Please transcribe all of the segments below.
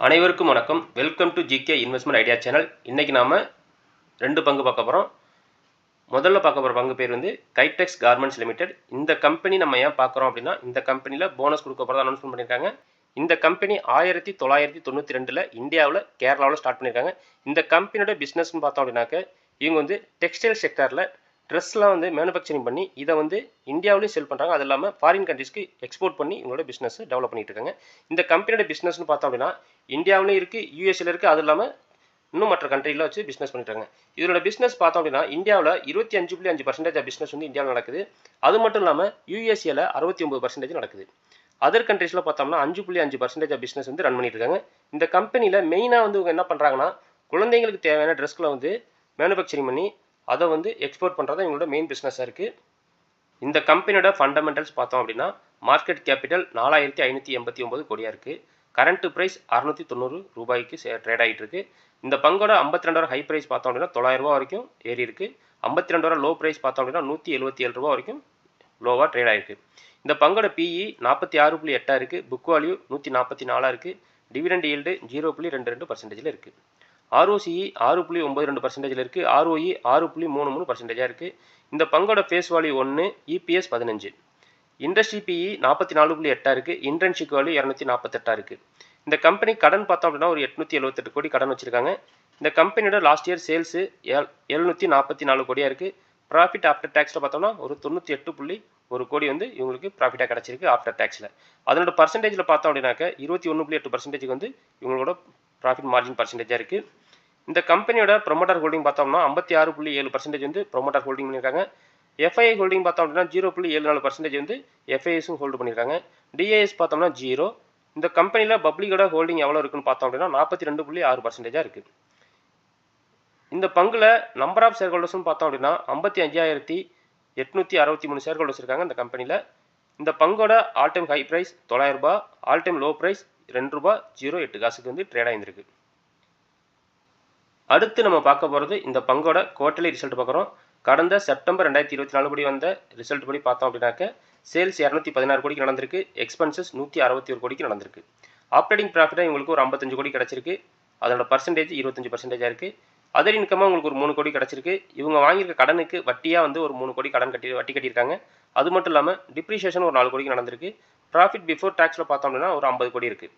அனைவருக்கும் வணக்கம். Welcome to GK investment idea channel இன்றைக்கி நாம் ரெண்டு பங்கு பார்க்க போகிறோம் முதல்ல பார்க்க போகிற பங்கு பேர் வந்து கைடெக்ஸ் கார்மெண்ட்ஸ் லிமிடெட் இந்த கம்பெனி நம்ம ஏன் பார்க்குறோம் அப்படின்னா இந்த கம்பெனியில் போனஸ் கொடுக்க போகிறதா அனௌன்ஸ்மெண்ட் பண்ணியிருக்காங்க இந்த கம்பெனி ஆயிரத்தி தொள்ளாயிரத்தி தொண்ணூற்றி ரெண்டில் இந்தியாவில் கேரளாவில் ஸ்டார்ட் பண்ணியிருக்காங்க இந்த கம்பெனியோட பிஸ்னஸ்னு பார்த்தோம் அப்படின்னாக்க இவங்க வந்து டெக்ஸ்டைல் செக்டரில் ட்ரெஸ்லாம் வந்து மேனுஃபேக்சரிங் பண்ணி இதை வந்து இந்தியாவிலேயும் செல் பண்ணுறாங்க அது இல்லாமல் ஃபாரின் கண்ட்ரிஸ்க்கு எக்ஸ்போர்ட் பண்ணி இவங்களோட பிஸ்னஸ் டெவலப் பண்ணிட்டு இருக்காங்க. இந்த கம்பெனியோட பிஸ்னஸ்னு பார்த்தோம் அப்படின்னா இந்தியாவிலையும் இருக்குது யூஎஸ்ல இருக்குது அது இல்லாமல் இன்னும் மற்ற கண்ட்ரியில் வச்சு பிஸ்னஸ் பண்ணிட்டாங்க இதோட பிஸ்னஸ் பார்த்தோம் அப்படின்னா இந்தியாவில் இருபத்தி அஞ்சு புள்ளி அஞ்சு பர்சன்டேஜ் பிஸ்னஸ் வந்து இந்தியாவில் நடக்குது. அது மட்டும் இல்லாமல் யூஎஸ்ஏல அறுபத்தி ஒம்பது பர்சன்டேஜ் நடக்குது. அதர் கண்ட்ரீஸில் பார்த்தோம்னா அஞ்சு புள்ளி அஞ்சு பர்சன்டேஜ் பிஸ்னஸ் வந்து ரன் பண்ணிட்டு இருக்காங்க. இந்த கம்பெனியில் மெயினாக வந்து இவங்க என்ன பண்ணுறாங்கன்னா குழந்தைங்களுக்கு தேவையான ட்ரெஸ்களை வந்து மேனுஃபேக்சரிங் பண்ணி அதை வந்து எக்ஸ்போர்ட் பண்ணுறது இவங்களோட மெயின் பிஸ்னஸாக இருக்குது இந்த கம்பெனியோட ஃபண்டமெண்டல்ஸ் பார்த்தோம் அப்படின்னா மார்க்கெட் கேபிட்டல் நாலாயிரத்தி ஐநூற்றி எண்பத்தி ஒம்பது கோடியாக இருக்குது கரண்ட் ப்ரைஸ் அறுநூற்றி தொண்ணூறு ரூபாய்க்கு ட்ரேட் ஆகிட்டு இருக்கு. இந்த பங்கோட ஐம்பத்தி ரெண்டாயிரம் ஹை ப்ரைஸ் பார்த்தோம் அப்படின்னா தொள்ளாயிரம் ரூபா வரைக்கும் ஏறி இருக்கு. ஐம்பத்தி ரெண்டாயிரம் லோ ப்ரைஸ் பார்த்தோம் அப்படின்னா நூற்றி எழுபத்தி ஏழு ரூபா வரைக்கும் லோவாக ட்ரேட் ஆகிருக்கு இந்த பங்கோட பிஇ நாற்பத்தி ஆறு புள்ளி எட்டாக இருக்குது புக் வேல்யூ நூற்றி நாற்பத்தி நாலாக இருக்குது டிவிடெண்ட் ஈல்டு ஜீரோ புள்ளி ரெண்டு ரெண்டு பர்சன்டேஜில் இருக்குது ஆர்ஓசிஇ ஆறு புள்ளி ஒம்பது ரெண்டு பர்சன்டேஜில் இருக்குது ஆர்ஓஇ ஆறு புள்ளி மூணு மூணு பர்சன்டேஜாக இருக்குது இந்த பங்கோட ஃபேஸ் வேல்யூ ஒன்று இபிஎஸ் பதினஞ்சு. இண்டஸ்ட்ரி பிஇ நாற்பத்தி நாலு புள்ளி எட்டாக இருக்குது இன்டர்ன்ஷிப் வேல்யூ இரநூத்தி நாற்பத்தெட்டாக இருக்குது இந்த கம்பெனி கடன் பார்த்தோம் அப்படின்னா ஒரு எட்நூற்றி எழுபத்தெட்டு கோடி கடன் வச்சிருக்காங்க. இந்த கம்பெனியோட லாஸ்ட் இயர் சேல்ஸு எல் எழுநூற்றி நாற்பத்தி நாலு கோடியாக இருக்குது ப்ராஃபிட் ஆஃப்டர் டேக்ஸில் பார்த்தோம்னா ஒரு தொண்ணூற்றி எட்டு புள்ளி ஒரு கோடி வந்து இவங்களுக்கு ப்ராஃபிட்டாக கிடச்சிருக்கு ஆஃப்டர் டேக்ஸில் அதனோட பர்சன்டேஜில் பார்த்தோம் அப்படின்னாக்க இருபத்தி ஒன்று புள்ளி எட்டு பர்சன்டேஜுக்கு வந்து இவங்களோட ப்ராஃபிட் மார்ஜின் பர்சன்டேஜாக இருக்குது இந்த கம்பெனியோட ப்ரொமோட்டர் ஹோல்டிங் பார்த்தோம்னா ஐம்பத்தி ஆறு புள்ளி ஏழு பர்சன்டேஜ் வந்து ப்ரொமோட்டர் ஹோல்டிங் பண்ணியிருக்காங்க. எஃப்ஐஐ ஹோல்டிங் பார்த்தோம் அப்படின்னா ஜீரோ புள்ளி ஏழு நாலு பர்சன்டேஜ் வந்து எஃப்ஐஎஸும் ஹோல்டு பண்ணியிருக்காங்க. டிஏஎஸ் பார்த்தோம்னா ஜீரோ. இந்த கம்பெனியில் பப்ளிக்கோட ஹோல்டிங் எவ்வளோ இருக்குன்னு பார்த்தோம் அப்படின்னா நாற்பத்தி ரெண்டு புள்ளி ஆறு பர்சன்டேஜாக இருக்குது இந்த பங்கில் நம்பர் ஆஃப் ஷேர் ஹோல்டர்ஸ்னு பார்த்தோம் அப்படின்னா ஐம்பத்தி அஞ்சாயிரத்தி எட்நூற்றி அறுபத்தி மூணு ஷேர் ஹோல்டர்ஸ் இருக்காங்க இந்த கம்பெனியில் இந்த பங்கோட ஆல் டைம் ஹை ப்ரைஸ் தொள்ளாயிரம் ரூபாய். ஆல் டைம் லோ ப்ரைஸ் ரெண்டு ரூபா ஜீரோ எட்டு காசுக்கு வந்து ட்ரேட் ஆகிருக்கு அடுத்து நம்ம பார்க்க போகிறது இந்த பங்கோட குவார்டர்லி ரிசல்ட் பார்க்குறோம். கடந்த செப்டம்பர் ரெண்டாயிரத்தி இருபத்தி நாலு படி வந்த ரிசல்ட் படி பார்த்தோம் அப்படின்னாக்க சேல்ஸ் இரநூத்தி பதினாறு கோடிக்கு நடந்திருக்கு எக்ஸ்பென்சஸ் நூற்றி அறுபத்தி ஒரு கோடிக்கு நடந்திருக்கு. ஆப்ரேட்டிங் ப்ராஃபிட்டாக இவங்களுக்கு ஒரு ஐம்பத்தஞ்சு கோடி கிடச்சிருக்கு. அதோட பர்சன்டேஜ் இருபத்தஞ்சு பர்சன்டேஜாக இருக்குது அதர் இன்கமாக உங்களுக்கு ஒரு மூணு கோடி கிடச்சிருக்கு. இவங்க வாங்கியிருக்க கடனுக்கு வட்டியாக வந்து ஒரு மூணு கோடி கடன் கட்டி வட்டி கட்டியிருக்காங்க. அது மட்டும் இல்லாமல் டிப்ரிஷியேஷன் ஒரு நாலு கோடிக்கு நடந்திருக்கு. ப்ராஃபிட் பிஃபோர் டேக்ஸில் பார்த்தோம் அப்படின்னா ஒரு ஐம்பது கோடி இருக்குது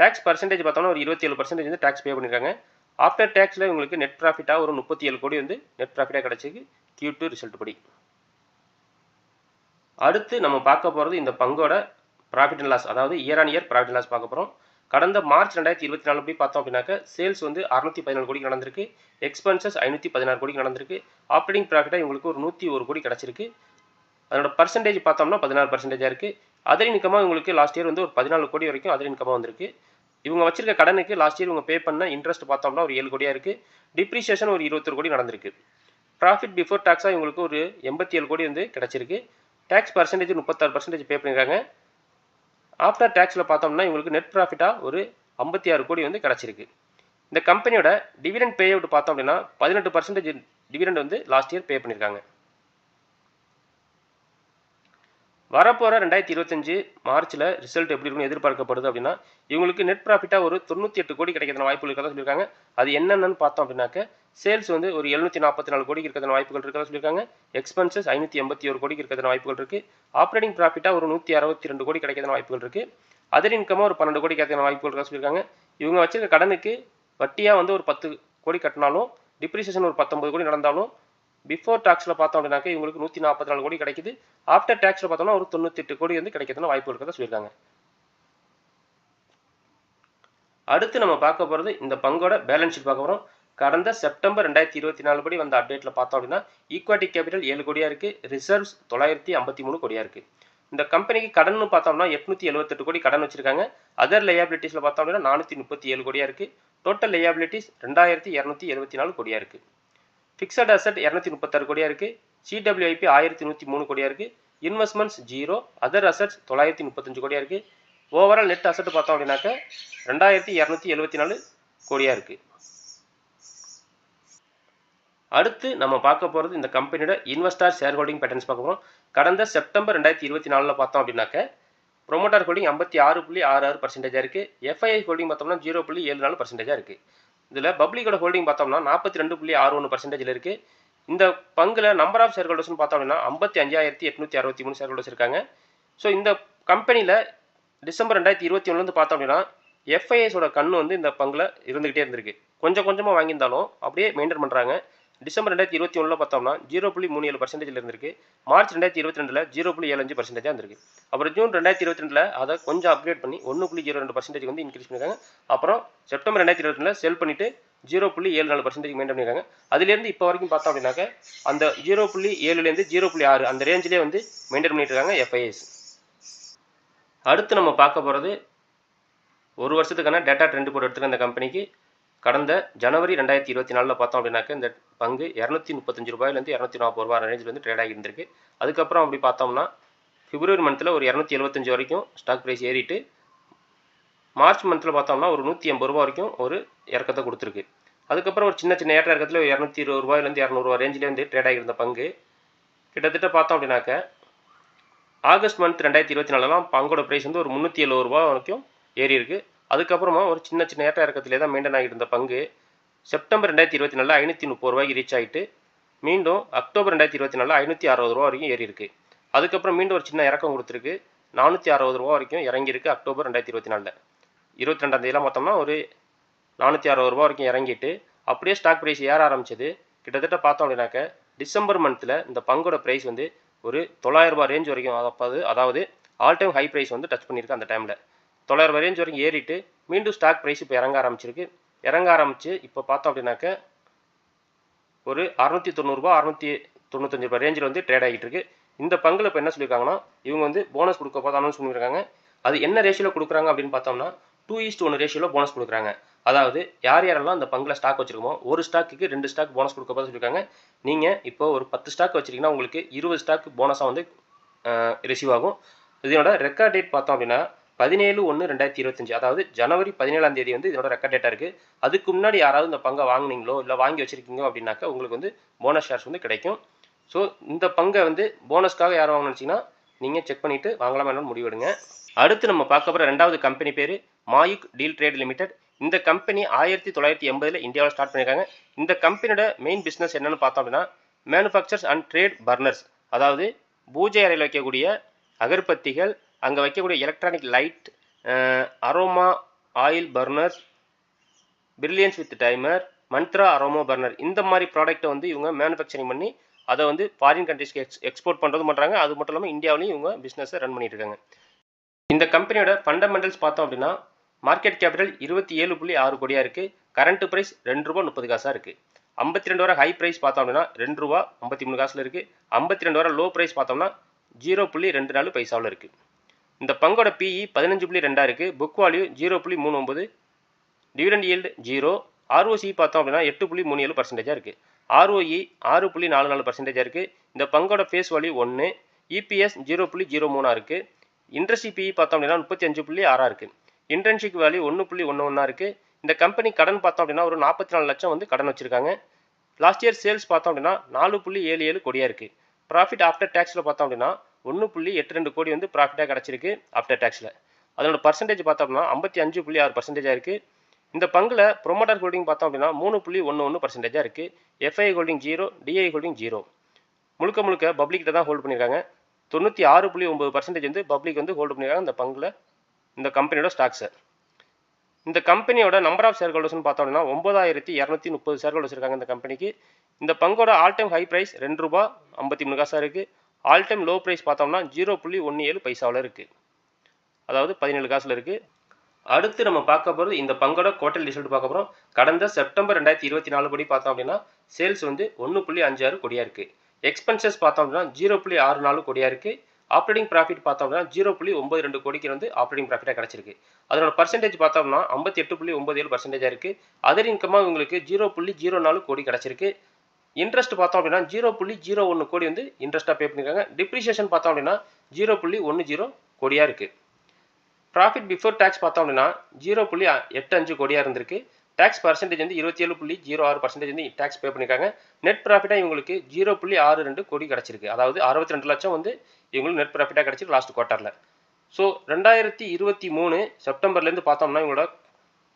டேக்ஸ் பர்சன்டேஜ் பார்த்தோம்னா ஒரு இருபத்தேழு பர்சன்டேஜ் வந்து டேக்ஸ் பே பண்ணியிருக்காங்க. ஆஃப்டர் டேக்ஸில் உங்களுக்கு நெட் ப்ராஃபிட்டாக ஒரு முப்பத்தி ஏழு கோடி வந்து நெட் ப்ராஃபிட்டாக கிடச்சிருக்கு. கியூ டூ ரிசல்ட் படி. அடுத்து நம்ம பார்க்க போகிறது இந்த பங்கோட ப்ராஃபிட் அண்ட் லாஸ் அதாவது year on year profit loss பார்க்க போகிறோம் கடந்த மார்ச் ரெண்டாயிரத்தி இருபத்தி நாலு போய் பார்த்தோம் அப்படின்னாக்க சேல்ஸ் வந்து அறுநூத்தி பதினாலு கோடி நடந்திருக்கு. எக்ஸ்பென்சஸ் ஐநூற்றி பதினாறு கோடி நடந்திருக்கு. ஆப்ரேட்டிங் ப்ராஃபிட்டாக இவங்களுக்கு ஒரு நூற்றி ஒரு கோடி கிடச்சிருக்கு. அதோட பர்சன்டேஜ் பார்த்தோம்னா பதினாறு பர்சன்டேஜாக இருக்குது அதர் இன்கமாக உங்களுக்கு லாஸ்ட் இயர் வந்து ஒரு பதினாலு கோடி வரைக்கும் அதர் இன்கமாக வந்திருக்கு. இவங்க வச்சிருக்க கடனுக்கு லாஸ்ட் இயர் இவங்க பே பண்ண இன்ட்ரெஸ்ட் பார்த்தோம்னா ஒரு ஏழு கோடியாக இருக்குது டிப்ரிஷியேஷன் ஒரு இருபத்தொரு கோடி நடந்திருக்கு. ப்ராஃபிட் பிஃபோர் டேக்ஸாக இவங்களுக்கு ஒரு எண்பத்தி ஏழு கோடி வந்து கிடச்சிருக்கு. டேக்ஸ் பர்சன்டேஜ் முப்பத்தாறு பர்சன்டேஜ் பே பண்ணியிருக்காங்க ஆஃப்டர் டேக்ஸில் பார்த்தோம்னா இவங்களுக்கு நெட் ப்ராஃபிட்டாக ஒரு ஐம்பத்தி ஆறு கோடி வந்து கிடச்சிருக்கு. இந்த கம்பெனியோட டிவிடெண்ட் பே அவுட் பார்த்தோம் அப்படின்னா பதினெட்டு பர்சன்டேஜ் டிவிடெண்ட் வந்து லாஸ்ட் இயர் பே பண்ணியிருக்காங்க வரப்போகிற ரெண்டாயிரத்தி இருபத்தஞ்சு மார்ச்சில் ரிசல்ட் எப்படி இருக்குன்னு எதிர்பார்க்கப்படுது அப்படின்னா இவங்களுக்கு நெட் ப்ராஃபிட்டாக ஒரு தொண்ணூற்றி எட்டு கோடி கிடைக்கிறதுன வாய்ப்புகள் இருக்கிறதா சொல்லியிருக்காங்க. அது என்னென்னு பார்த்தோம் அப்படின்னாக்க சேல்ஸ் வந்து ஒரு எழுநூற்றி நாற்பத்தி நாலு கோடிக்கு இருக்கிற வாய்ப்புகள் இருக்கிறதா சொல்லியிருக்காங்க. எக்ஸ்பென்சஸ் ஐநூற்றி எண்பத்தி ஒரு கோடிக்கு இருக்கிற வாய்ப்புகள் இருக்குது ஆப்ரேட்டிங் ப்ராஃபிட்டாக ஒரு நூற்றி அறுபத்தி ரெண்டு கோடி கிடைக்கிறதுன வாய்ப்புகள் இருக்குது அதர் இன்கமாக ஒரு பன்னெண்டு கோடி கிடைக்கிற வாய்ப்புகள் இருக்கா சொல்லியிருக்காங்க. இவங்க வச்சிருக்க கடனுக்கு வட்டியாக வந்து ஒரு பத்து கோடி கட்டினாலும் டிப்ரிசியேஷன் ஒரு பத்தொம்பது கோடி நடந்தாலும் பிஃபோர் டாக்ஸில் பார்த்தோம் அப்படின்னாக்க இவங்களுக்கு நூற்றி நாற்பத்தி நாலு கோடி கிடைக்குது. ஆஃப்டர் டேக்ஸில் பார்த்தோம்னா ஒரு தொண்ணூற்றி கோடி வந்து கிடைக்கிறதுன வாய்ப்பு இருக்கிறத சொல்லியிருக்காங்க. அடுத்து நம்ம பார்க்க போகிறது இந்த பங்கோட பேலன்ஸ் ஷீட் பார்க்க போகிறோம் கடந்த செப்டம்பர் ரெண்டாயிரத்தி இருபத்தி நாலு படி வந்த அப்டேட்டில் பார்த்தோம் அப்படின்னா ஈக்வாட்டி கேபிட்டல் ஏழு கோடியாக இருக்குது ரிசர்வ்ஸ் தொள்ளாயிரத்தி ஐம்பத்தி மூணு கோடியாக இருக்குது இந்த கம்பெனிக்கு கடன் பார்த்தோம்னா எட்நூற்றி எழுபத்தெட்டு கோடி கடன் வச்சிருக்காங்க. அதர் லையாபிலிட்டிஸில் பார்த்தோம் அப்படின்னா நானூற்றி முப்பத்தி ஏழு கோடியாக இருக்குது டோட்டல் லையாபிலிட்டிஸ் ரெண்டாயிரத்தி இரநூத்தி எழுபத்தி நாலு கோடியாக இருக்குது ஃபிக்ஸட் அசட் இரநூத்தி முப்பத்தாறு கோடியாக இருக்குது சிடபிள்யூஐபி ஆயிரத்தி நூற்றி மூணு கோடியாக இருக்குது இன்வெஸ்ட்மெண்ட்ஸ் ஜீரோ அதர் அசட்ஸ் தொள்ளாயிரத்தி முப்பத்தஞ்சு கோடியாக இருக்குது ஓவரால் நெட் அசட் பார்த்தோம் அப்படின்னாக்க ரெண்டாயிரத்தி இரநூத்தி எழுபத்தி நாலு கோடியாக இருக்குது அடுத்து நம்ம பார்க்க போகிறது இந்த கம்பெனியோட இன்வெஸ்டார் ஷேர் ஹோல்டிங் பேட்டர்ன்ஸ் பார்க்க போகிறோம் கடந்த செப்டம்பர் ரெண்டாயிரத்தி இருபத்தி நாலில் பார்த்தோம் அப்படின்னாக்க ப்ரொமோட்டர் ஹோல்டிங் ஐம்பத்தி ஆறு புள்ளி ஆறு ஆறு பர்சன்டேஜாக இருக்குது எஃப்ஐஐ ஹோல்டிங் பார்த்தோம்னா ஜீரோ புள்ளி ஏழு நாலு பர்சன்டேஜாக இருக்குது இதில் பப்ளிக்கோட ஹோல்டிங் பார்த்தோம்னா நாற்பத்தி ரெண்டு புள்ளி ஆறு ஒன்று பர்சன்டேஜில் இருக்குது இந்த பங்கில் நம்பர் ஆஃப் ஷேர் ஹோல்டர்ஸ்னு பார்த்தோம் அப்படின்னா ஐம்பத்தி அஞ்சாயிரத்தி எட்நூற்றி அறுபத்தி மூணு ஷேர் ஹோல்டர்ஸ் இருக்காங்க. ஸோ இந்த கம்பெனியில் டிசம்பர் ரெண்டாயிரத்தி இருபத்தி ஒன்றுலேருந்து பார்த்தோம் அப்படின்னா எஃப்ஐஎஸோட கண்ணு வந்து இந்த பங்கில் இருந்துகிட்டே இருந்திருக்கு. கொஞ்சம் கொஞ்சமாக வாங்கியிருந்தாலும் அப்படியே மெயின்டைன் பண்ணுறாங்க டிசம்பர் ரெண்டாயிரத்தி இருபத்தி ஒன்றில் பார்த்தோம்னா ஜீரோ புள்ளி மூணு ஏழு பர்சன்டேஜில் இருந்திருக்கு. மார்ச் ரெண்டாயிரத்தி இருபத்தி ரெண்டில் ஜீரோ புள்ளி ஏழு அஞ்சு பர்சன்டேஜாக இருந்திருக்கு. அப்புறம் ஜூன் ரெண்டாயிரத்தி இருபத்தி ரெண்டில் அதை கொஞ்சம் அப்கிரேட் பண்ணி ஒன்று புள்ளி ஜீரோ ரெண்டு பர்சன்டேஜ் வந்து இன்க்ரீஸ் பண்ணியிருக்காங்க அப்புறம் செப்டம்பர் ரெண்டாயிரத்தி இருபத்தி ரெண்டில் செல் பண்ணிட்டு ஜீரோ புள்ளி ஏழு நாலு பர்சன்டேஜ் மெயின்டைன் பண்ணியிருக்காங்க அதுலேருந்து இப்போ வரைக்கும் பார்த்தோம் அப்படின்னாக்க அந்த ஜீரோ புள்ளி ஏழுலேருந்து ஜீரோ புள்ளி ஆறு அந்த ரேஞ்சிலே வந்து மெயின்டைன் பண்ணிட்டு இருக்காங்க எஃப்ஐஎஸ் அடுத்து நம்ம பார்க்க போகிறது ஒரு வருஷத்துக்கான டேட்டா ட்ரெண்ட் போட்டு எடுத்துருக்க அந்த கம்பெனிக்கு கடந்த ஜனவரி ரெண்டாயிரத்தி இருபத்தி நாலில் பார்த்தோம் அப்படின்னாக்க இந்த பங்கு இரநூத்தி முப்பத்தஞ்சு ரூபாயிலேருந்து இரநூத்தி நாற்பது ரூபா ரேஞ்சில் வந்து ட்ரேட் ஆகியிருந்திருக்கு. அதுக்கப்புறம் அப்படி பார்த்தோம்னா பிப்ரவரி மந்தில் ஒரு இரநூத்தி எழுபத்தஞ்சு வரைக்கும் ஸ்டாக் ப்ரைஸ் ஏறிட்டு மார்ச் மந்தில் பார்த்தோம்னா ஒரு நூற்றி எண்பது ரூபா வரைக்கும் ஒரு இறக்கத்தை கொடுத்துருக்கு. அதுக்கப்புறம் ஒரு சின்ன சின்ன ஏற்ற இறக்கத்தில் ஒரு இரநூத்தி இருபது ரூபாயிலேருந்து இரநூறுவா ரேஞ்சிலே வந்து ட்ரேட் ஆகியிருந்த பங்கு. கிட்டத்தட்ட பார்த்தோம் அப்படின்னாக்க ஆகஸ்ட் மந்த் ரெண்டாயிரத்தி இருபத்தி நாலுலாம் பங்கோட ப்ரைஸ் வந்து ஒரு முந்நூற்றி எழுபது ரூபா வரைக்கும் ஏறிருக்கு அதுக்கப்புறமா ஒரு சின்ன சின்ன ஏற்ற இறக்கத்திலே தான் மெயின்டைன் ஆகிட்டு இருந்த பங்கு. செப்டம்பர் ரெண்டாயிரத்தி இருபத்தி நாலில் ஐநூற்றி முப்பது ரூபாய்க்கு ரீச் ஆகிட்டு மீண்டும் அக்டோபர் ரெண்டாயிரத்தி இருபத்தி நாலில் ஐநூற்றி அறுபது ரூபா வரைக்கும் ஏறி இருக்கு அதுக்கப்புறம் மீண்டும் ஒரு சின்ன இறக்கம் கொடுத்துருக்கு. நானூற்றி அறுபது ரூபா வரைக்கும் இறங்கியிருக்கு அக்டோபர் ரெண்டாயிரத்தி இருபத்தி நாலில். இருபத்தி ரெண்டாம் தேதியெலாம் பார்த்தோம்னா ஒரு நானூற்றி அறுபது ரூபா வரைக்கும் இறங்கிட்டு அப்படியே ஸ்டாக் ப்ரைஸ் ஏற ஆரம்பிச்சது. கிட்டத்தட்ட பார்த்தோம் அப்படின்னாக்க டிசம்பர் மந்தில் இந்த பங்கோட ப்ரைஸ் வந்து ஒரு தொள்ளாயிரம் ரூபா ரேஞ்ச் வரைக்கும் அதாவது அதாவது ஆல் டைம் ஹை ப்ரைஸ் வந்து டச் பண்ணியிருக்கு அந்த டைமில் தொள்ளாயிரம் ரேஞ்ச் வரைக்கும் ஏறிட்டு மீண்டும் ஸ்டாக் ப்ரைஸ் இப்போ இறங்க ஆரம்பிச்சிருக்கு. இறங்க ஆரம்பிச்சு இப்போ பார்த்தோம் அப்படின்னாக்க ஒரு அறுநூத்தி தொண்ணூறுபா அறுநூத்தி தொண்ணூத்தஞ்சு ரூபாய் ரேஞ்சில் வந்து ட்ரேட் ஆகிட்டு இருக்கு. இந்த பங்கில் இப்போ என்ன சொல்லியிருக்காங்கன்னா இவங்க வந்து போனஸ் கொடுக்க போது அனௌன்ஸ் பண்ணியிருக்காங்க. அது என்ன ரேஷியோவில் கொடுக்குறாங்க அப்படின்னு பார்த்தோம்னா டூ ஈஸ்ட் ஒன்று ரேஷியோவில் போனஸ் கொடுக்குறாங்க. அதாவது யார் யாரெல்லாம் அந்த பங்கில் ஸ்டாக் வச்சிருக்கோமோ ஒரு ஸ்டாக்குக்கு ரெண்டு ஸ்டாக் போனஸ் கொடுக்க போது சொல்லியிருக்காங்க. நீங்கள் இப்போ ஒரு பத்து ஸ்டாக் வச்சிருக்கீங்கன்னா உங்களுக்கு இருபது ஸ்டாக் போனஸாக வந்து ரிசீவ் ஆகும். இதனோட ரெக்கார்ட் டேட் பார்த்தோம் அப்படின்னா பதினேழு ஒன்று ரெண்டாயிரத்தி இருபத்தஞ்சு. அதாவது ஜனவரி பதினேழாம் தேதி வந்து இதோட ரெக்கார்ட் டேட்டாக இருக்குது அதுக்கு முன்னாடி யாராவது இந்த பங்கை வாங்குனீங்களோ இல்லை வாங்கி வச்சிருக்கீங்க அப்படின்னாக்கா உங்களுக்கு வந்து போனஸ் ஷேர்ஸ் வந்து கிடைக்கும். ஸோ இந்த பங்கை வந்து போனஸ்க்காக யார் வாங்கணும்னு நீங்கள் செக் பண்ணிவிட்டு வாங்கலாமா என்னன்னு முடிவெடுங்க. அடுத்து நம்ம பார்க்க போகிற ரெண்டாவது கம்பெனி பேர் மாயுக் டீல் ட்ரேட் லிமிடெட். இந்த கம்பெனி ஆயிரத்தி தொள்ளாயிரத்தி எண்பதில் இந்தியாவில் ஸ்டார்ட் பண்ணியிருக்காங்க. இந்த கம்பெனியோட மெயின் பிஸ்னஸ் என்னென்னு பார்த்தோம் அப்படின்னா மேனுஃபேக்சர்ஸ் அண்ட் ட்ரேட் பர்னர்ஸ் அதாவது பூஜை அறையில் வைக்கக்கூடிய அகர்பத்திகள் அங்கே வைக்கக்கூடிய electronic light aroma oil burner brilliance with timer Mantra aroma burner இந்த மாதிரி ப்ராடக்ட்டை வந்து இவங்க மேனுஃபேக்சரிங் பண்ணி அதை வந்து ஃபாரின் கண்ட்ரிஸ்க்கு எக்ஸ் எக்ஸ்போர்ட் பண்ணுறதும் பண்ணுறாங்க அது மட்டும் இல்லாமல் இந்தியாவிலையும் இவங்க பிஸ்னஸை ரன் பண்ணிட்டு இருக்காங்க. இந்த கம்பெனியோட ஃபண்டமெண்டல்ஸ் பார்த்தோம் அப்படின்னா மார்க்கெட் கேபிட்டல் இருபத்தி ஏழு புள்ளி ஆறு கோடியாக இருக்குது கரண்ட் ப்ரைஸ் ரெண்டு ரூபா முப்பது காசாக இருக்குது ஐம்பத்தி ரெண்டு வரை ஹை ப்ரைஸ் பார்த்தோம் அப்படின்னா ரெண்டு ரூபா ஐம்பத்தி மூணு காசில் இருக்குது ஐம்பத்தி ரெண்டு வரை லோ ப்ரைஸ் பார்த்தோம்னா ஜீரோ புள்ளி ரெண்டு நாலு பைசாவில் இருக்குது இந்த பங்கோட பிஇ பதினஞ்சு புள்ளி ரெண்டாக இருக்குது புக் வால்யூ ஜீரோ புள்ளி மூணு ஒம்பது டிவிடெண்ட் ஈல்டு ஜீரோ ஆர்ஓசி பார்த்தோம் அப்படின்னா எட்டு புள்ளி மூணு ஏழு பர்சன்டேஜாக இருக்குது ஆர்ஓஇ ஆறு புள்ளி நாலு நாலு பர்சன்டேஜாக இருக்குது இந்த பங்கோட ஃபேஸ் வால்யூ ஒன்று இபிஎஸ் ஜீரோ புள்ளி ஜீரோ மூணாக இருக்குது இண்டஸ்ட்ரி பிஇ பார்த்தோம் அப்படின்னா முப்பத்தி அஞ்சு புள்ளி ஆறாக இருக்குது இன்டர்ன்ஷிப் வேல்யூ ஒன்று புள்ளி ஒன்று ஒன்றா இருக்குது இந்த கம்பெனி கடன் பார்த்தோம் அப்படின்னா ஒரு நாற்பத்தி நாலு லட்சம் வந்து கடன் வச்சுருக்காங்க. லாஸ்ட் இயர் சேல்ஸ் பார்த்தோம் அப்படின்னா நாலு புள்ளி ஏழு ஏழு கோடியாக இருக்குது ப்ராஃபிட் ஆஃப்டர் டேக்ஸில் பார்த்தோம் அப்படின்னா ஒன்று புள்ளி எட்டு ரெண்டு கோடி வந்து ப்ராஃபிட்டாக கிடச்சிருக்கு ஆஃப்டர் டேக்ஸில் அதனோட பர்சன்டேஜ் பார்த்தோம் அப்படின்னா ஐம்பத்தி அஞ்சு புள்ளி ஆறு பர்சன்டேஜாக இருக்குது இந்த பங்கில் ப்ரொமோட்டர் ஹோல்டிங் பார்த்தோம் அப்படின்னா மூணு புள்ளி ஒன்று ஒன்று பர்சன்டேஜாக இருக்குது FI holding zero DI holding zero முழுக்க முழுக்க பப்ளிக்கிட்ட தான் ஹோல்ட் பண்ணியிருக்காங்க தொண்ணூற்றி ஆறு புள்ளி ஒம்பது பர்சன்டேஜ் வந்து பப்ளிக் வந்து ஹோல்டு பண்ணியிருக்காங்க இந்த பங்கில் இந்த கம்பெனியோட ஸ்டாக்ஸை இந்த கம்பெனியோட நம்பர் ஆஃப் ஷேர் ஹோல்டர்ஸ்னு பார்த்தோம் அப்படின்னா ஒன்பதாயிரத்தி இரநூத்தி முப்பது ஷேர் ஹோல்டர்ஸ் இருக்காங்க இந்த கம்பெனிக்கு இந்த பங்கோட ஆல் டைம் ஹை ப்ரைஸ் ரெண்டு ரூபா ஐம்பத்தி மூணு காசாக இருக்குது ஆல் டைம் லோ ப்ரைஸ் பார்த்தோம்னா ஜீரோ புள்ளி ஒன்று ஏழு பைசாவில் இருக்குது அதாவது பதினேழு காசில் இருக்குது அடுத்து நம்ம பார்க்க போகிறது இந்த பங்கோட குவார்டர் ரிசல்ட் பார்க்க போகிறோம் கடந்த செப்டம்பர் ரெண்டாயிரத்தி இருபத்தி நாலு படி பார்த்தோம் அப்படின்னா சேல்ஸ் வந்து ஒன்று புள்ளி அஞ்சு ஆறு கோடியாக இருக்குது எக்ஸ்பென்சஸ் பார்த்தோம் அப்படின்னா ஜீரோ புள்ளி ஆறு நாலு கோடியாக இருக்குது ஆப்ரேட்டிங் ப்ராஃபிட் பார்த்தோம் அப்படின்னா ஜீரோ புள்ளி ஒம்பது ரெண்டு கோடிக்கு வந்து ஆப்ரேட்டிங் ப்ராஃபிட்டாக கிடச்சிருக்கு. அதனோட பர்சன்டேஜ் பார்த்தோம்னா ஐம்பத்தி எட்டு புள்ளி ஒம்பது ஏழு பர்சன்டேஜாக இருக்குது அதர் இன்கமாக உங்களுக்கு ஜீரோ புள்ளி ஜீரோ நாலு கோடி கிடச்சிருக்கு. இன்ட்ரெஸ்ட் பார்த்தோம் அப்படின்னா ஜீரோ புள்ளி ஜீரோ ஒன்று கோடி வந்து இன்ட்ரெஸ்ட்டாக பே பண்ணியிருக்காங்க டிப்ரிசியேஷன் பார்த்தோம் அப்படின்னா ஜீரோ புள்ளி ஒன்று ஜீரோ கோடியாக இருக்குது ப்ராஃபிட் பிஃபோர் டேக்ஸ் பார்த்தோம் அப்படின்னா ஜீரோ புள்ளி எட்டு அஞ்சு கோடியாக இருந்திருக்கு. டேக்ஸ் பர்சன்டேஜ் வந்து இருபத்தி ஏழு புள்ளி ஜீரோ ஆறு பர்சன்டேஜ் வந்து டேக்ஸ் பே பண்ணியிருக்காங்க நெட் ப்ராஃபிட்டாக இவங்களுக்கு ஜீரோ புள்ளி ஆறு ரெண்டு கோடி கிடச்சிருக்கு. அதாவது அறுபத்தி ரெண்டு லட்சம் வந்து இவங்களுக்கு நெட் ப்ராஃபிட்டாக கிடச்சிருக்கு லாஸ்ட் குவார்ட்டரில் ஸோ ரெண்டாயிரத்தி இருபத்தி மூணு செப்டம்பர்லேருந்து பார்த்தோம்னா இவங்களோட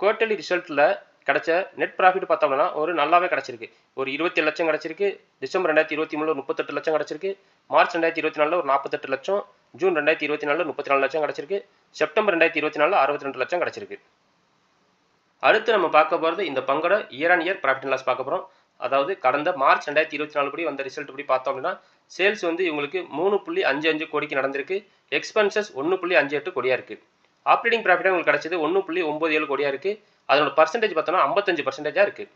குவார்ட்டர்லி ரிசல்ட்டில் கிடைச்ச நெட் ப்ராஃபிட் பார்த்தோம்னா ஒரு நல்லாவே கிடச்சிருக்கு. ஒரு இருபத்தி லட்சம் கிடச்சிருக்கு. டிசம்பர் ரெண்டாயிரத்தி இருபத்தி மூணு முப்பத்தெட்டு லட்சம் கிடச்சிருக்கு. மார்ச் ரெண்டாயிரத்தி இருபத்தி நாலில் ஒரு நாற்பத்தெட்டு லட்சம். ஜூன் ரெண்டாயிரத்தி இருபத்தி நாலில் முப்பத்தி நாலு லட்சம் கிடச்சிருக்கு. செப்டம்பர் ரெண்டாயிரத்தி இருபத்தி நாலில் அறுபத்தி ரெண்டு லட்சம் கிடச்சிருக்கு. அடுத்து நம்ம பார்க்க போகிறது இந்த பங்கோட year on year profit loss பார்க்க போகிறோம் அதாவது கடந்த மார்ச் ரெண்டாயிரத்தி இருபத்தி நாலு படி வந்த ரிசல்ட் படி பார்த்தோம் அப்படின்னா சேல்ஸ் வந்து இவங்களுக்கு மூணு புள்ளி அஞ்சு அஞ்சு கோடிக்கு நடந்திருக்கு. எக்ஸ்பென்சஸ் ஒன்று புள்ளி அஞ்சு எட்டு கோடியாக இருக்குது ஆப்ரேட்டிங் ப்ராஃபிட்டாக உங்களுக்கு கிடச்சது ஒன்று புள்ளி ஒம்பது ஏழு கோடியாக இருக்குது அதனோட பர்சன்டேஜ் பார்த்தோம்னா ஐம்பத்தஞ்சு பர்சன்டேஜாக இருக்குது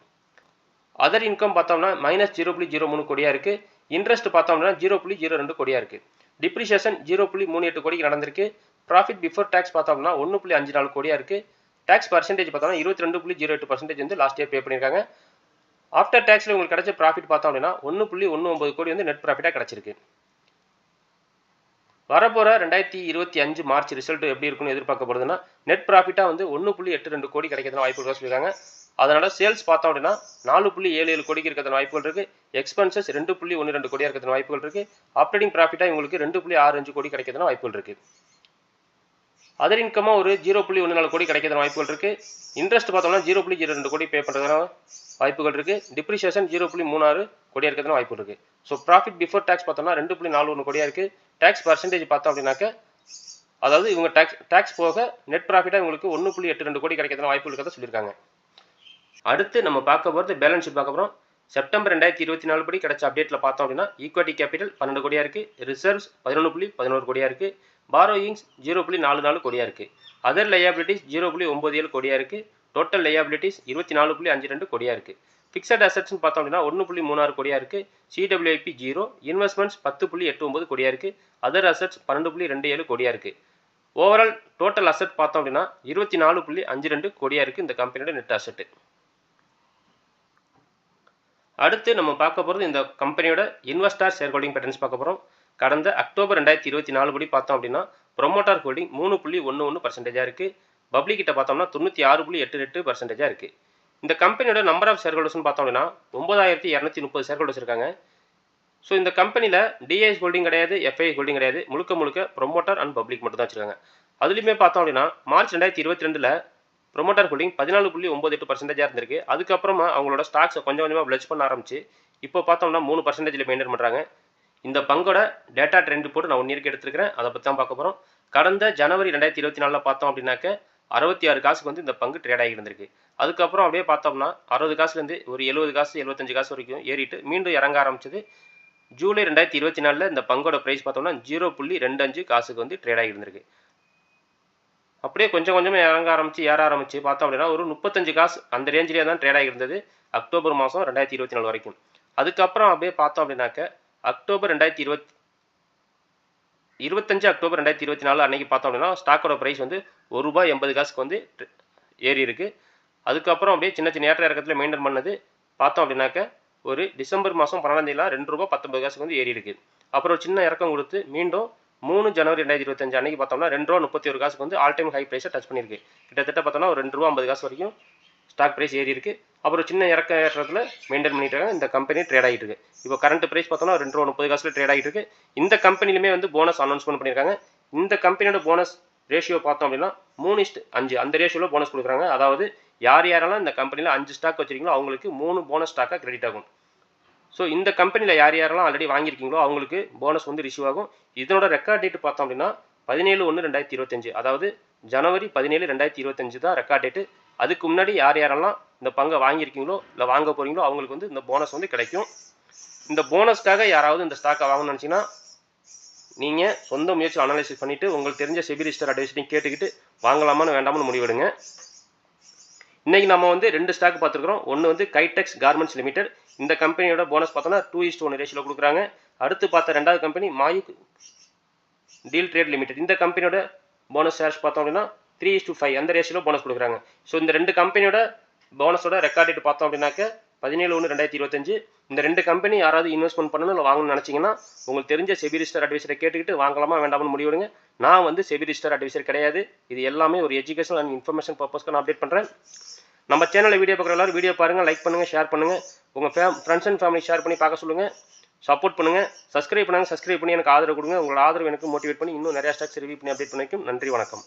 அதர் இன்கம் பார்த்தோம்னா மைனஸ் ஜீரோ புள்ளி ஜீரோ மூணு கோடியாக இருக்குது இன்ட்ரெஸ்ட் பார்த்தோம்னா ஜீரோ புள்ளி ஜீரோ ரெண்டு கோடியாக இருக்குது டிப்ரிஷியேஷன் ஜீரோ புள்ளி மூணு எட்டு கோடிக்கு நடந்திருக்கு. ப்ராஃபிட் பிஃபோர் டேக்ஸ் பார்த்தோம்னா ஒன்று புள்ளி அஞ்சு நாலு கோடியாக இருக்குது டேக்ஸ் பர்சன்டேஜ் பார்த்தோம்னா இருபத்தி ரெண்டு புள்ளி ஜீரோ எட்டு பர்சன்டேஜ் வந்து லாஸ்ட் இயர் பே பண்ணியிருக்காங்க ஆஃப்டர் டேக்ஸில் உங்களுக்கு கிடைச்ச ப்ராஃபிட் பார்த்தோம் அப்படின்னா ஒன்று புள்ளி ஒன்று ஒம்பது கோடி வந்து நெட் ப்ராஃபிட்டாக கிடச்சிருக்கு. வரப்போகிற ரெண்டாயிரத்தி இருபத்தி அஞ்சு மார்ச் ரிசல்ட் எப்படி இருக்குன்னு எதிர்பார்க்கப்படுதுன்னா நெட் ப்ராஃபிட்டாக வந்து ஒன்று புள்ளி எட்டு ரெண்டு கோடி கிடைக்கிறதுனா வாய்ப்பு இருக்கா சொல்லியிருக்காங்க. அதனால சேல்ஸ் பார்த்தோம் அப்படின்னா நாலு புள்ளி ஏழு ஏழு கோடிக்கு இருக்கிறதுன வாய்ப்புகள் இருக்குது எக்ஸ்பென்சஸ் ரெண்டு புள்ளி ஒன்று ரெண்டு கோடியாக இருக்கிறது வாய்ப்புகள் இருக்குது ஆப்ரேட்டிங் ப்ராஃபிட்டாக உங்களுக்கு ரெண்டு புள்ளி ஆறு அஞ்சு கோடி கிடைக்கிறதுனா வாய்ப்புகள் இருக்குது அதர் இன்கமாக ஒரு ஜீரோ புள்ளி ஒன்று நாலு கோடி கிடைக்கிறதுன வாய்ப்புகள் இருக்குது இன்ட்ரெஸ்ட் பார்த்தோம்னா ஜீரோ புள்ளி ஜீரோ ரெண்டு கோடி பே பண்ணுறதுனால வாய்ப்புகள் இருக்குது டிப்ரிஷியேஷன் ஜீரோ புள்ளி மூணாறு கோடியாக இருக்கிறதுனா வாய்ப்பு இருக்குது ஸோ ப்ராஃபிட் பிஃபோர் டேக்ஸ் பார்த்தோம்னா ரெண்டு புள்ளி நாலு ஒன்று கோடியாக இருக்குது டேக்ஸ் பர்சன்டேஜ் பார்த்தோம் அப்படின்னாக்க அதாவது இவங்க டேக்ஸ் டேக்ஸ் போக நெட் ப்ராஃபிட்டாக இவங்களுக்கு ஒன்று புள்ளி எட்டு ரெண்டு கோடி கிடைக்கிறதுன வாய்ப்பு இருக்கிறத சொல்லியிருக்காங்க. அடுத்து நம்ம பார்க்க போகிறது பேலன்ஸ் ஷீட் பார்க்க போகிறோம் செப்டம்பர் ரெண்டாயிரத்தி இருபத்தி நாலு படி கிடைச்ச அப்டேட்டில் பார்த்தோம் அப்படின்னா ஈக்விட்டி கேபிட்டல் பன்னெண்டு கோடியாக இருக்குது ரிசர்வ்ஸ் பதினொன்று புள்ளி பதினோரு கோடியாக இருக்குது பாரோயிங்ஸ் ஜீரோ புள்ளி நாலு நாலு கோடியாக இருக்குது அதர் லயபிலிட்டிஸ் ஜீரோ புள்ளி ஒம்பது ஏழு கோடியாக இருக்குது டோட்டல் லையாபிலிட்டிஸ் இருபத்தி நாலு புள்ளி அஞ்சு ரெண்டு கோடியாக இருக்குது ஃபிக்ஸட் அசட்ஸ்னு பார்த்தோம் அப்படின்னா ஒன்று புள்ளி மூணாறு கோடியாக இருக்குது சிடபிள்யூஐபி ஜீரோ இன்வெஸ்ட்மெண்ட்ஸ் பத்து புள்ளி எட்டு ஒம்பது கோடியாக இருக்குது அதர் அசட்ஸ் பன்னெண்டு புள்ளி ரெண்டு ஏழு கோடியாக இருக்குது ஓவரால் டோட்டல் அசட் பார்த்தோம் அப்படின்னா இருபத்தி நாலு புள்ளி அஞ்சு ரெண்டு கோடியாக இருக்குது இந்த கம்பெனியோட நெட் அசட்டு அடுத்து நம்ம பார்க்க போகிறது இந்த கம்பெனியோட இன்வெஸ்டார் ஷேர் ஹோல்டிங் பேட்டர்ன்ஸ் பார்க்க போகிறோம் கடந்த அக்டோபர் ரெண்டாயிரத்தி இருபத்தி நாலு படி பார்த்தோம் அப்படின்னா ப்ரொமோட்டார் ஹோல்டிங் மூணு புள்ளி ஒன்று ஒன்று பர்சன்டேஜாக இருக்குது பப்ளிக் கிட்ட பார்த்தோம்னா தொண்ணூற்றி ஆறு புள்ளி எட்டு எட்டு பர்சன்டேஜாக இருக்குது இந்த கம்பெனியோட நம்பர் ஆஃப் ஷேர் ஹோல்டர்ஸ்னு பார்த்தோம் அப்படின்னா ஒன்பதாயிரத்தி இரநூத்தி முப்பது ஷேர் ஹோல்டர்ஸ் இருக்காங்க. ஸோ இந்த கம்பெனியில் டிஐஎஸ் ஹோல்டிங் கிடையாது எஃப்ஐ ஹோல்டிங் கிடையாது. முழுக்க முழுக்க ப்ரொமோட்டர் அண்ட் பப்ளிக் மட்டும் தான் வச்சிருக்காங்க. அதுலேயுமே பார்த்தோம் அப்படின்னா மார்ச் ரெண்டாயிரத்தி இருபத்தி ரெண்டில் ப்ரொமோட்டர் ஹோல்டிங் பதினாலு புள்ளி ஒம்பது எட்டு பர்சன்டேஜாக இருந்திருக்கு. அதுக்கப்புறமா அவங்களோட ஸ்டாக்ஸை கொஞ்சம் கொஞ்சமாக பிளச் பண்ண ஆரம்பிச்சு இப்போ பார்த்தோம்னா மூணு பர்சன்டேஜில் மெயின்டைன் பண்ணுறாங்க இந்த பங்கோட டேட்டா ட்ரெண்ட் போட்டு நான் ஒன் இயர்க்கு எடுத்துருக்கிறேன். அதை பற்றி தான் பார்க்க போகிறோம் கடந்த ஜனவரி ரெண்டாயிரத்தி இருபத்தி நாலில் பார்த்தோம் அப்படின்னாக்க அறுபத்தி ஆறு காசுக்கு வந்து இந்த பங்கு ட்ரேட் ஆகி இருந்திருக்கு. அதுக்கப்புறம் அப்படியே பார்த்தோம்னா அறுபது காசுலேருந்து ஒரு எழுபது காசு எழுபத்தஞ்சு காசு வரைக்கும் ஏறிட்டு மீண்டும் இறங்க ஆரம்பிச்சது. ஜூலை ரெண்டாயிரத்தி இருபத்தி நாலில் இந்த பங்கோட ப்ரைஸ் பார்த்தோம்னா ஜீரோ புள்ளி ரெண்டு அஞ்சு காசுக்கு வந்து ட்ரேட் ஆகி இருந்திருக்கு. அப்படியே கொஞ்சம் கொஞ்சமாக இறங்க ஆரம்பிச்சு ஏற ஆரம்பிச்சு பார்த்தோம் அப்படின்னா ஒரு முப்பத்தஞ்சு காசு அந்த ரேஞ்சிலே தான் ட்ரேட் ஆகியிருந்தது அக்டோபர் மாதம் ரெண்டாயிரத்தி இருபத்தி நாலு வரைக்கும். அதுக்கப்புறம் அப்படியே பார்த்தோம் அப்படின்னாக்க அக்டோபர் ரெண்டாயிரத்தி இருபத்தி இருபத்தஞ்சு அக்டோபர் ரெண்டாயிரத்தி இருபத்தி நாலு அன்னைக்கு பார்த்தோம் அப்படின்னா ஸ்டாக்கோட ப்ரைஸ் வந்து ஒரு ரூபாய் எண்பது காசுக்கு வந்து ஏறி இருக்குது அதுக்கப்புறம் அப்படியே சின்ன சின்ன ஏற்ற இறக்கத்தில் மெயின்டைன் பண்ணது. பார்த்தோம் அப்படின்னாக்க ஒரு டிசம்பர் மாதம் பன்னெண்டாம் தேதியில் ரெண்டு ரூபா பத்தொம்பது காசுக்கு வந்து ஏறி இருக்குது அப்புறம் சின்ன இறக்கம் கொடுத்து மீண்டும் மூணு ஜனவரி ரெண்டாயிரத்தி இருபத்தஞ்சு அன்றைக்கி பார்த்தோம்னா ரெண்டு ரூபா முப்பத்தி ஒரு காசுக்கு வந்து ஆல் டைம் ஹை ப்ரைஸை டச் பண்ணியிருக்கு. கிட்டத்தட்ட பார்த்தோம்னா ஒரு ரெண்டு ரூபா ஐம்பது காசு வரைக்கும் ஸ்டாக் ப்ரைஸ் ஏறி இருக்கு. அப்புறம் சின்ன இறக்க ஏற்றத்தில் மெயின்டைன் பண்ணிட்டு இருக்காங்க. இந்த கம்பெனி ட்ரேட் ஆகிட்டு இருக்கு. இப்போ கரண்ட் ப்ரைஸ் பார்த்தோம்னா ரெண்டு ரூபா முப்பது காசுல ட்ரேட் ஆகிட்டு இருக்கு. இந்த கம்பெனிலுமே வந்து போனஸ் அனௌன்ஸ்மெண்ட் பண்ணியிருக்காங்க இந்த கம்பெனியோட போனஸ் ரேஷியோ பார்த்தோம் அப்படின்னா மூணு இஸ்ட் அஞ்சு. அந்த ரேஷியோவில் போனஸ் கொடுக்குறாங்க. அதாவது யார் யாரெல்லாம் இந்த கம்பெனியில் அஞ்சு ஸ்டாக் வச்சிருக்கீங்களோ அவங்களுக்கு மூணு போனஸ் ஸ்டாக்காக கிரெடிட் ஆகும். ஸோ இந்த கம்பெனியில் யார் யாரெல்லாம் ஆல்ரெடி வாங்கியிருக்கீங்களோ அவங்களுக்கு போனஸ் வந்து ரிசீவ் ஆகும். இதனோட ரெக்கார்ட் டேட் பார்த்தோம் அப்படின்னா பதினேழு ஒன்று ரெண்டாயிரத்தி இருபத்தஞ்சு அதாவது ஜனவரி பதினேழு ரெண்டாயிரத்தி இருபத்தஞ்சு தான் ரெக்கார்ட் டேட்டு அதுக்கு முன்னாடி யார் யாரெல்லாம் இந்த பங்கை வாங்கியிருக்கீங்களோ இல்லை வாங்க போகிறீங்களோ அவங்களுக்கு வந்து இந்த போனஸ் வந்து கிடைக்கும். இந்த போனஸ்க்காக யாராவது இந்த ஸ்டாக்கை வாங்கணும்னு நினச்சிங்கன்னா நீங்கள் சொந்த முயற்சி அனலைசிஸ் பண்ணிவிட்டு உங்களுக்கு தெரிஞ்ச செபிரிஸ்டர் அட்வைஸ்டையும் கேட்டுக்கிட்டு வாங்கலாமான்னு வேண்டாமான்னு முடிவெடுங்க. இன்றைக்கி நம்ம வந்து ரெண்டு ஸ்டாக் பார்த்துருக்குறோம். ஒன்று வந்து கைடெக்ஸ் கார்மெண்ட்ஸ் லிமிடெட் இந்த கம்பெனியோட போனஸ் பார்த்தோன்னா டூ இஸ்ட் ஒன் ரேஷியோவில் கொடுக்குறாங்க. அடுத்து பார்த்த ரெண்டாவது company Mayuk deal trade limited இந்த கம்பெனியோட போனஸ் ஷேர்ஸ் பார்த்தோம் அப்படின்னா த்ரீ இஸ் டூ ஃபைவ் அந்த ரேஷியோவில் போனஸ் கொடுக்குறாங்க. ஸோ இந்த ரெண்டு கம்பெனியோட போனஸோட ரெக்கார்ட் பார்த்தோம் அப்படின்னாக்க பதினேழு ஒன்று ரெண்டாயிரத்தி இருபத்தஞ்சு. இந்த ரெண்டு கம்பெனி யாராவது இன்வெஸ்ட்மெண்ட் பண்ணணும் இல்லை வாங்கணும்னு நினச்சிங்கன்னா உங்களுக்கு தெரிஞ்ச செபி ரிஜிஸ்டர் அட்வைசரை கேட்டுக்கிட்டு வாங்கலாமா வேண்டாம்னு முடிவெடுங்க நான் வந்து செபி ரிஜிஸ்டர் அட்வைசர் கிடையாது. இது எல்லாமே ஒரு எஜுகேஷன் அண்ட் இன்ஃபர்மேஷன் பர்பஸ்க்கு நான் அப்டேட் பண்ணுறேன் நம்ம சேனலில் வீடியோ பார்க்குற எல்லாரும் வீடியோ பாருங்கள் லைக் பண்ணுங்கள் ஷேர் பண்ணுங்கள் உங்கள் ஃபே ஃப்ரெண்ட்ஸ் அண்ட் ஃபேமிலி ஷேர் பண்ணி பார்க்க சொல்லுங்கள் சப்போர்ட் பண்ணுங்கள் சப்ஸ்கிரைப் பண்ணுங்கள் சப்ஸ்கிரைப் பண்ணி எனக்கு ஆதரவு கொடுங்க. உங்களோட ஆதரவு எனக்கு மோட்டிவேட் பண்ணி இன்னும் நிறையா ஸ்டாக்ஸ் ரிவ்யூ பண்ணி அப்டேட் பண்ணிக்கும் நன்றி வணக்கம்.